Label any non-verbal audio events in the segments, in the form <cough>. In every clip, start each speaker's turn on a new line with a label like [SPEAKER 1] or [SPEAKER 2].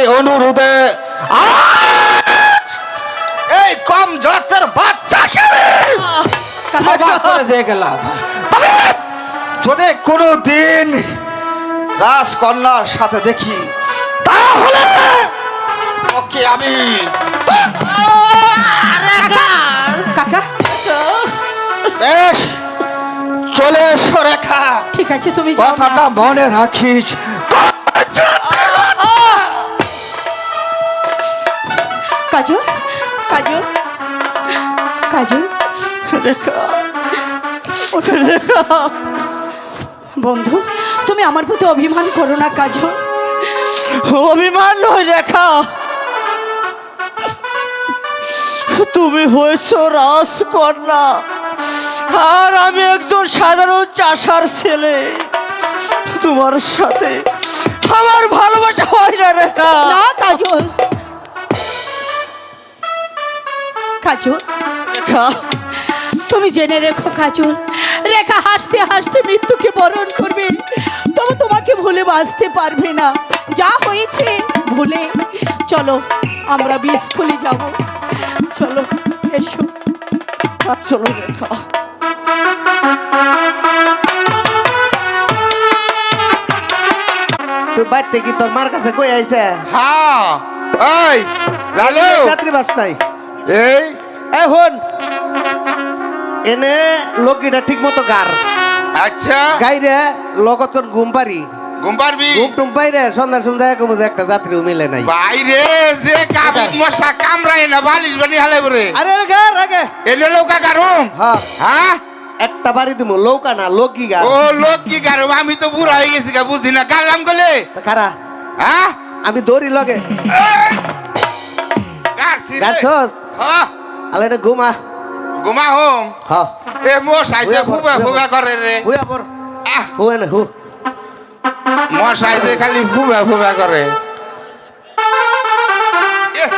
[SPEAKER 1] এই অনুরোধে। এই কম জাতের বাচ্চাকে ক্ষমা করে দিয়ে গেলাম। যদি কোনো দিন রাজকন্যার সাথে দেখি তাহলে ওকে আমি
[SPEAKER 2] কাকা।
[SPEAKER 1] বেশ চলে এসো রেখা।
[SPEAKER 2] ঠিক আছে তুমি
[SPEAKER 1] কথাটা মনে রাখিস।
[SPEAKER 2] কাজল? কাজল? কাজল? ওঠো। বন্ধু তুমি আমার প্রতি অভিমান করো না কাজল।
[SPEAKER 3] অভিমান নয় রেখা। তুমি হয়েছ রাজকন্যা। আর আমি একজন সাধারণ চাষার ছেলে। তোমার সাথে আমার ভালোবাসা হয় না রেখা।
[SPEAKER 2] না কাজল। কাজল তুমি জেনে রেখো কাজল রেখা হাসতে হাসতে মৃত্যুকে বরণ করবে। তবু তোমাকে ভুলে বাঁচতে পারবে না। যা হয়েছে ভুলে। চলো আমরা স্কুলে যাব। চলো এসো।
[SPEAKER 3] চলো রেখা। তুই বাইতে কি তোর মার কাছে কই আইছে?
[SPEAKER 1] হ্যাঁ এই লালু।
[SPEAKER 3] যাত্রী বাস নাই।
[SPEAKER 1] এই।
[SPEAKER 3] হন। এনে লগিটা ঠিক মতো গার।
[SPEAKER 1] আচ্ছা।
[SPEAKER 3] গাইরে লগত ঘুম পারি
[SPEAKER 1] ঘুম পারবি
[SPEAKER 3] ঘুম টুম পাইরে সন্ধ্যা সন্ধ্যা যে একটা যাত্রীও মিলে নাই।
[SPEAKER 1] বাইরে যে কাবিন মশা কামড়ায় না বালিশ বানি হালে বরে
[SPEAKER 3] আরে গার আগে।
[SPEAKER 1] এনে লৌকা গারুম
[SPEAKER 3] হ্যাঁ।
[SPEAKER 1] হ্যাঁ?
[SPEAKER 3] একটা বাড়ি দিমু লৌকা না লগি গার।
[SPEAKER 1] ও লোক কি গারুম আমি তো বুড়া হয়ে গেছি গা বুঝি না। গালাম গলে
[SPEAKER 3] খারা
[SPEAKER 1] হ্যাঁ?
[SPEAKER 3] আমি দৌড়ি লগে।
[SPEAKER 1] হ্যাঁ
[SPEAKER 3] আলে ঘুমা।
[SPEAKER 1] ঘুমা হোম?
[SPEAKER 3] হ।
[SPEAKER 1] এ
[SPEAKER 3] হুয়া পর,
[SPEAKER 1] ফুবা ফুবা। করে রে।
[SPEAKER 3] হুয়া পর।
[SPEAKER 1] আহ।
[SPEAKER 3] হুয়া না হু।
[SPEAKER 1] মশাই যে খালি ফুবা ফুবা করে। এহ,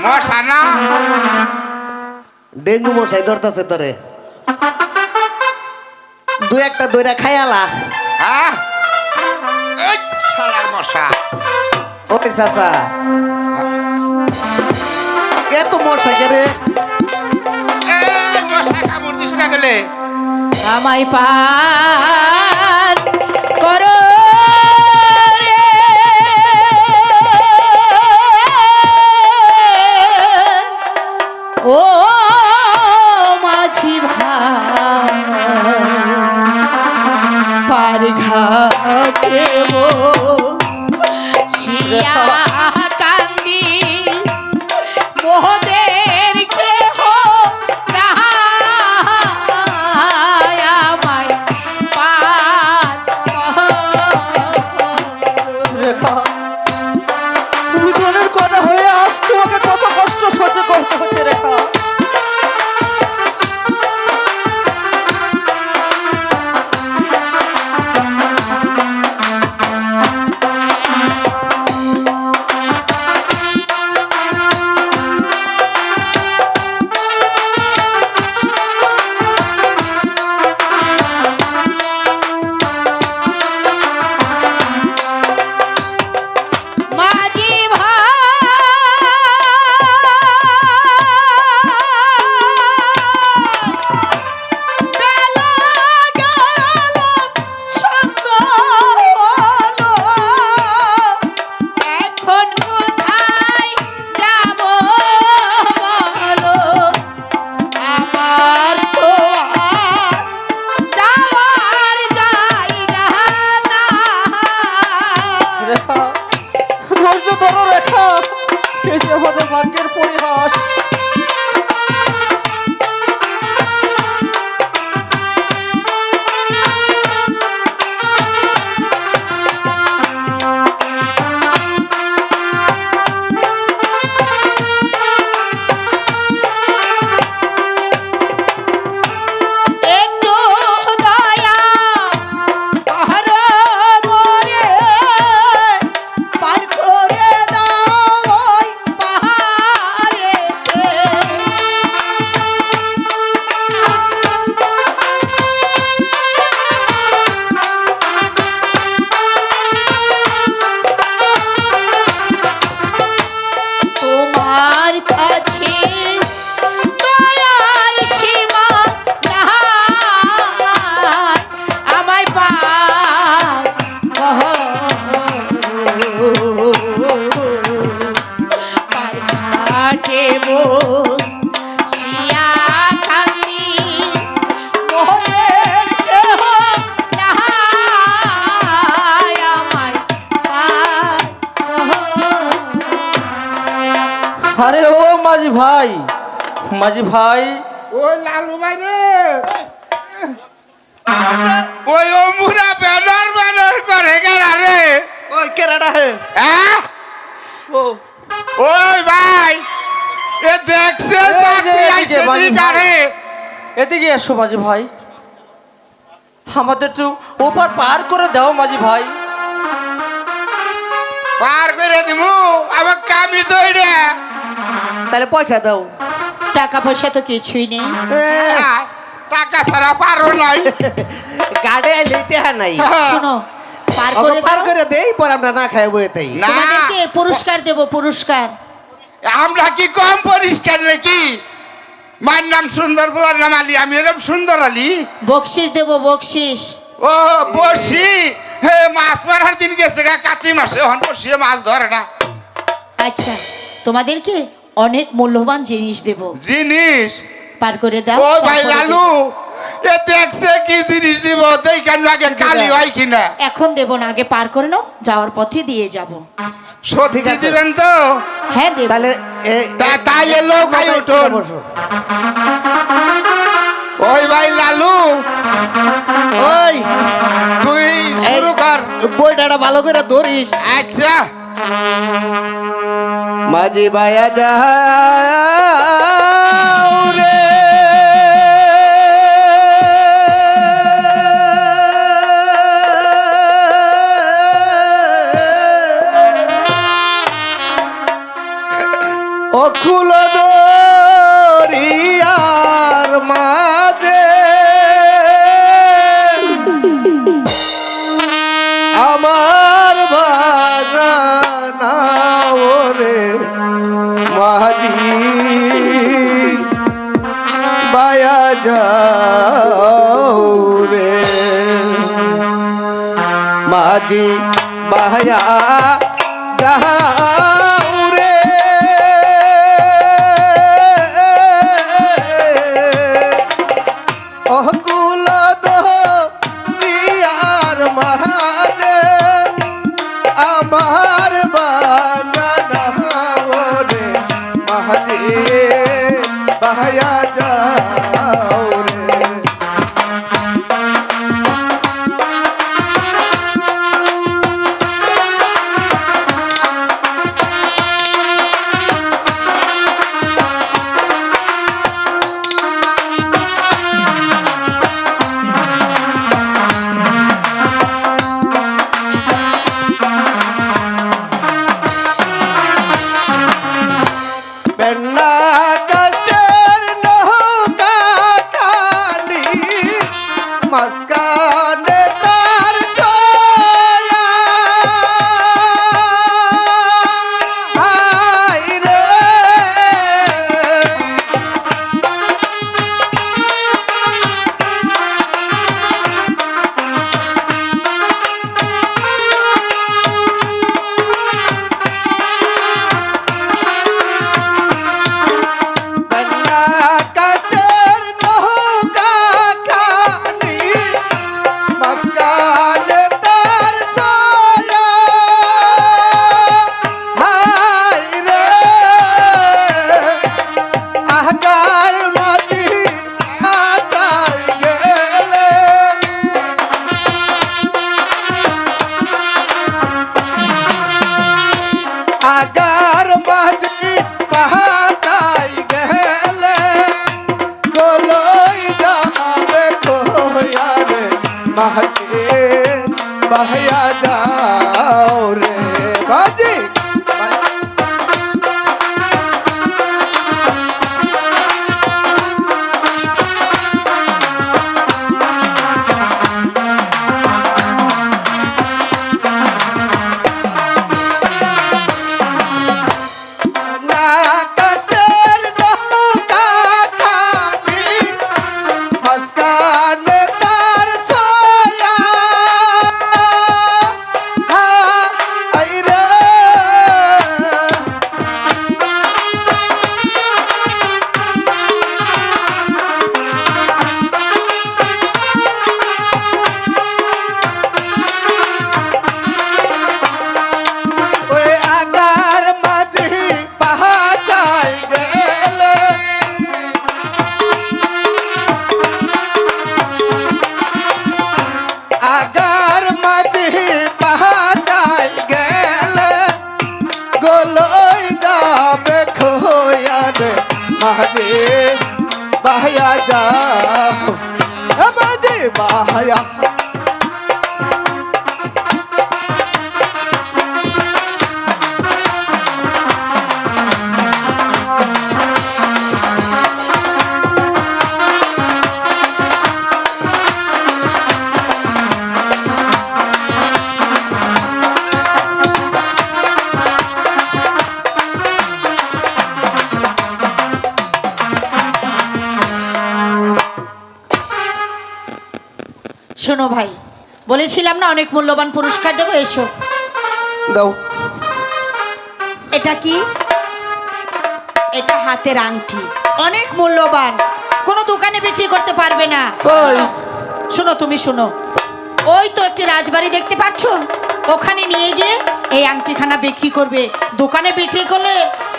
[SPEAKER 1] মশা না
[SPEAKER 3] ডেঙ্গু মশাই ধরতাছে তোরে। দুই একটা দইরা খাইয়ালা
[SPEAKER 1] হ্যাঁ মশা।
[SPEAKER 3] ওই চাচা। এত মশা কে রে?
[SPEAKER 1] এই মশা কামড় দিস না গেলে।
[SPEAKER 2] আমায় পান করো ও মাঝি ভাই পার ঘাটে শিয়া দাস
[SPEAKER 3] আরে ও মাঝি ভাই মাঝি ভাই।
[SPEAKER 1] ও লালু ভাই রে। ওই অমুরা ব্যানার ব্যানার করে গেলা রে।
[SPEAKER 3] ওই কেরাডা হে।
[SPEAKER 1] হ্যাঁ?
[SPEAKER 3] ও।
[SPEAKER 1] ওই ভাই এ দেখছে চাকরি
[SPEAKER 3] এদিকে
[SPEAKER 1] আইছে দিগারে
[SPEAKER 3] এদিকে এসো মাঝি ভাই। আমাদের একটু ওপার পার করে দাও মাঝি ভাই।
[SPEAKER 1] পার করে দিমু আমার কামি তো এটা
[SPEAKER 3] তাহলে পয়সা দাও।
[SPEAKER 2] টাকা পয়সা তো কিছুই নেই।
[SPEAKER 1] হ্যাঁ, টাকা ছাড়া পারো নাই। <laughs>
[SPEAKER 3] গাড়ি লইতে হ্যাঁ নাই।
[SPEAKER 2] শোনো পার করে
[SPEAKER 3] পার করে দেই পর আমরা না খাই বই তাই
[SPEAKER 1] না।
[SPEAKER 2] তোমাদেরকে পুরস্কার দেব পুরস্কার।
[SPEAKER 1] আমরা কি কম পরিষ্কার নাকি? মার নাম সুন্দর বলার নাম আলী। আমি এরকম সুন্দর আলী।
[SPEAKER 2] বকশিস দেব বকশিস।
[SPEAKER 1] ও বর্ষি হে মাছ মারার দিন গেছে গা কাতি মাসে। হন বর্ষি মাছ ধরে না।
[SPEAKER 2] আচ্ছা তোমাদেরকে অনেক মূল্যবান জিনিস দেব।
[SPEAKER 1] জিনিস?
[SPEAKER 2] পার করে দাও
[SPEAKER 1] ও ভাই লালু এ দেখছে কি জিনিস দিব? দেই কেন আগে কালি হয় কিনা।
[SPEAKER 2] এখন দেব না আগে পার করে নাও যাওয়ার পথে দিয়ে যাব।
[SPEAKER 1] সত্যি
[SPEAKER 3] ঠিক আছে।
[SPEAKER 1] দিবেন তো?
[SPEAKER 2] হ্যাঁ দেব।
[SPEAKER 3] তাহলে এ-
[SPEAKER 1] তা- তাইলে লোক আই উঠুন। ওই ভাই লালু।
[SPEAKER 3] ওই।
[SPEAKER 1] তুই শুরু কর।
[SPEAKER 3] বইটা ভালো করে ধরিস।
[SPEAKER 1] আচ্ছা।
[SPEAKER 3] মাঝি ভাইয়া যাও রে অকুল দরিয়ার মাঝে ওরে মাঝি বায়া যাও রে। মাঝি বায়া যাও। মাঝে বাহায়া যাও রে। আহকার পাহাচাই গেলে গোলই যাবে খোয়ার মাঝে বাহায়া যাব মাঝে
[SPEAKER 4] বাহায়া
[SPEAKER 2] বলেছিলাম না অনেক মূল্যবান পুরস্কার দেবো এসো।
[SPEAKER 4] দাও।
[SPEAKER 2] এটা কি? এটা হাতের আংটি। অনেক মূল্যবান। কোনো দোকানে বিক্রি করতে পারবে না। শোনো তুমি শোনো। ওই তো একটি রাজবাড়ি দেখতে পাচ্ছ? ওখানে নিয়ে গিয়ে এই আংটিখানা বিক্রি করবে। দোকানে বিক্রি করলে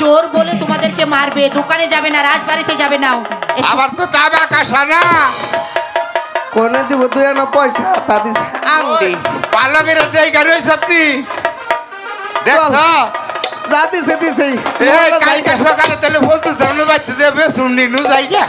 [SPEAKER 2] চোর বলে তোমাদেরকে মারবে। দোকানে যাবে না রাজবাড়িতে যাবে না।
[SPEAKER 1] আবার তো টাকা কাসা না
[SPEAKER 4] কোনে দিব দুই আনা পয়সা তা দিছে। আংটি
[SPEAKER 1] ভালো করে দেখা রয়েছ আপনি? দেখছ
[SPEAKER 4] যা দিছে দিছে।
[SPEAKER 1] এই কালকে সকালে তাহলে বলতে সামনে বাচ্চা দেবে শুনলি নু যাই গা